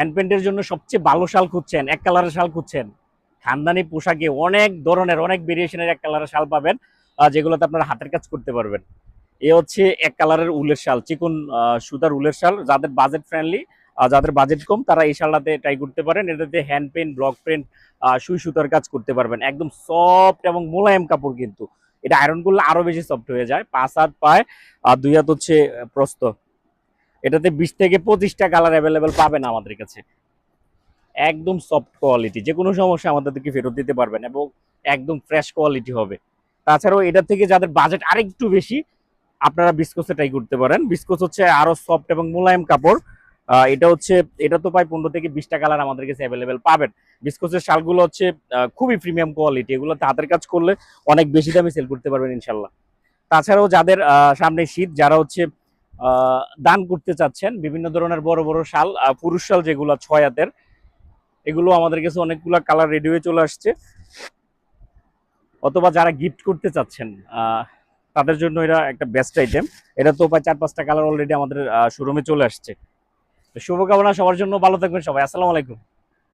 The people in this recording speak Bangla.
হ্যান্ড পেন্টের জন্য সবচেয়ে ভালো শাল খুঁজছেন এক কালারের শাল খুঁজছেন। খানদানি পোশাকে অনেক ধরনের অনেক ভেরিয়েশনের এক কালারের শাল পাবেন যেগুলোতে আপনারা হাতের কাজ করতে পারবেন। এ হচ্ছে এক কালারের উলের শাল চিকন সুতার উলের শাল। যাদের বাজেট ফ্রেন্ডলি যাদের বাজেট কম তারা এই শালটাতে ট্রাই করতে পারেন। এটাতে হ্যান্ড পেন্ট ব্লক প্রিন্ট সুই সুতার কাজ করতে পারবেন। একদম সফট এবং মোলায়েম কাপড় কিন্তু। এটা আয়রন করলে আরও বেশি সফট হয়ে যায়। পাঁচ হাত পায় আর দুই হাত হচ্ছে আহ, প্রস্থ। এটাতে বিশ থেকে পঁচিশটা কালার অ্যাভেলেবেল পাবেন আমাদের কাছে। একদম সফট কোয়ালিটি যে কোনো সমস্যা আমাদেরকে ফেরত দিতে পারবেন এবং একদম ফ্রেশ কোয়ালিটি হবে। তাছাড়াও এটা থেকে যাদের বাজেট আরেকটু বেশি, আপনারা বিস্কোসে ট্রাই করতে পারেন। বিস্কোস হচ্ছে আরও সফট এবং মোলায়েম কাপড়। এটা হচ্ছে, এটা তো প্রায় পনেরো থেকে বিশটা কালার আমাদের কাছে অ্যাভেলেবেল পাবেন। বিস্কোসের শালগুলো হচ্ছে খুবই প্রিমিয়াম কোয়ালিটি এগুলোতে হাতের কাজ করলে অনেক বেশি দামে সেল করতে পারবেন ইনশাল্লাহ। তাছাড়াও যাদের সামনে শীত, যারা হচ্ছে দান করতে চাচ্ছেন। বিভিন্ন ধরনের বড় বড় শাল পুরুষ শাল যেগুলো ছয় হাতের, এগুলো আমাদের কাছে অনেকগুলো কালার রেডি হয়ে চলে আসছে। অথবা যারা গিফট করতে চাচ্ছেন তাদের জন্য এটা একটা বেস্ট আইটেম এটা তো প্রায় চার পাঁচটা কালার অলরেডি আমাদের শোরুমে চলে আসছে। শুভকামনা সবার জন্য। ভালো থাকবেন সবাই। আসসালামু আলাইকুম।